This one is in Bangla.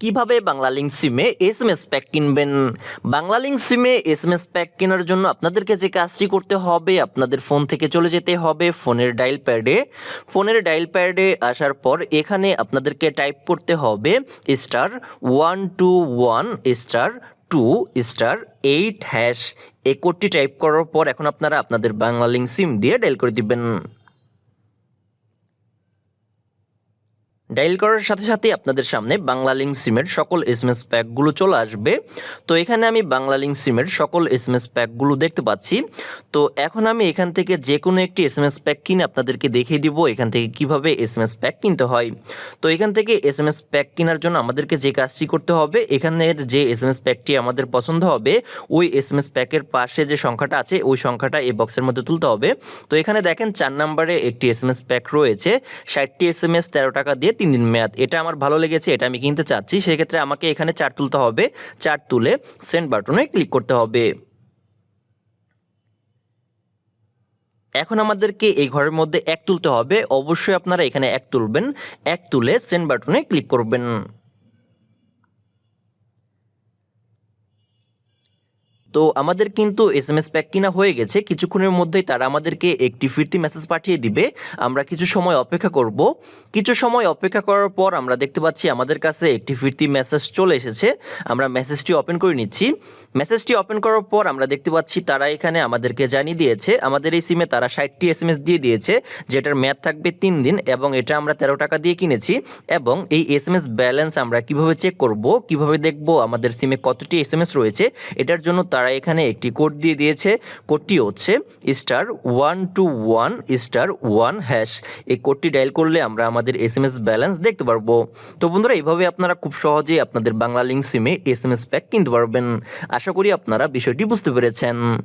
কীভাবে বাংলালিংক সিমে এস এম এস প্যাক কিনবেন? বাংলালিংক সিমে এস এম এস প্যাক কেনার জন্য আপনাদেরকে যে কাজটি করতে হবে, আপনাদের ফোন থেকে চলে যেতে হবে ফোনের ডায়াল প্যাডে ফোনের ডায়াল প্যাডে আসার পর এখানে আপনাদেরকে টাইপ করতে হবে star one two one star two star eight hash এই কোডটি টাইপ করার পর এখন আপনারা আপনাদের বাংলালিংক সিম দিয়ে ডায়াল করে দিবেন। ডায়াল করার সাথে সাথে আপনাদের সামনে বাংলা লিঙ্ক সিমের সকল এস এম এস প্যাকগুলো চলে আসবে। তো এখানে আমি বাংলা লিঙ্ক সিমের সকল এস এম এস প্যাকগুলো দেখতে পাচ্ছি। তো এখন আমি এখান থেকে যে কোনো একটি এস এম এস প্যাক কিনে আপনাদেরকে দেখিয়ে দিব এখান থেকে কীভাবে এস এম এস প্যাক কিনতে হয়। তো এখান থেকে এস এম এস প্যাক কেনার জন্য আমাদেরকে যে কাজটি করতে হবে, এখানের যে এস এম এস প্যাকটি আমাদের পছন্দ হবে, ওই এস এম এস প্যাকের পাশে যে সংখ্যাটা আছে, ওই সংখ্যাটা এই বক্সের মধ্যে তুলতে হবে। তো এখানে দেখেন চার নম্বরে একটি এস এম এস প্যাক রয়েছে, ষাটটি এস এম এস তেরো টাকা দিয়ে তিন দিন মেয়াদ। এটা আমার ভালো লেগেছে, এটা আমি কিনতে চাচ্ছি। সেক্ষেত্রে আমাকে এখানে চার তুলতে হবে। চার তুলে সেন্ড বাটনে ক্লিক করতে হবে। এখন আমাদেরকে এই ঘরের মধ্যে এক তুলতে হবে। অবশ্যই আপনারা এখানে এক তুলবেন। এক তুলে সেন্ড বাটনে ক্লিক করবেন। তো আমাদের কিন্তু এস এম এস প্যাক কিনা হয়ে গেছে। কিছুক্ষণের মধ্যেই তারা আমাদেরকে একটি ফিরতি মেসেজ পাঠিয়ে দিবে। আমরা কিছু সময় অপেক্ষা করব। কিছু সময় অপেক্ষা করার পর আমরা দেখতে পাচ্ছি আমাদের কাছে একটি ফিরতি মেসেজ চলে এসেছে। আমরা মেসেজটি ওপেন করে নিচ্ছি। মেসেজটি ওপেন করার পর আমরা দেখতে পাচ্ছি তারা এখানে আমাদেরকে জানিয়ে দিয়েছে। আমাদের এই সিমে তারা ষাটটি এস এম এস দিয়ে দিয়েছে, যেটার মেয়াদ থাকবে তিন দিন এবং এটা আমরা তেরো টাকা দিয়ে কিনেছি এবং এই এস এম এস ব্যালেন্স আমরা কীভাবে চেক করব, কীভাবে দেখব আমাদের সিমে কতটি এস এম এস রয়েছে, এটার জন্য তারা এখানে একটি কোড দিয়ে দিয়েছে। কোডটি হচ্ছে star one two one star one hash. এই কোডটি ডায়াল করলে আমরা আমাদের এস এম এস ব্যালেন্স দেখতে পারব। তো বন্ধুরা, এইভাবে আপনারা খুব সহজেই আপনাদের বাংলা লিঙ্ক সিমে এস এম এস প্যাক কিনতে পারবেন। আশা করি আপনারা বিষয়টি বুঝতে পেরেছেন।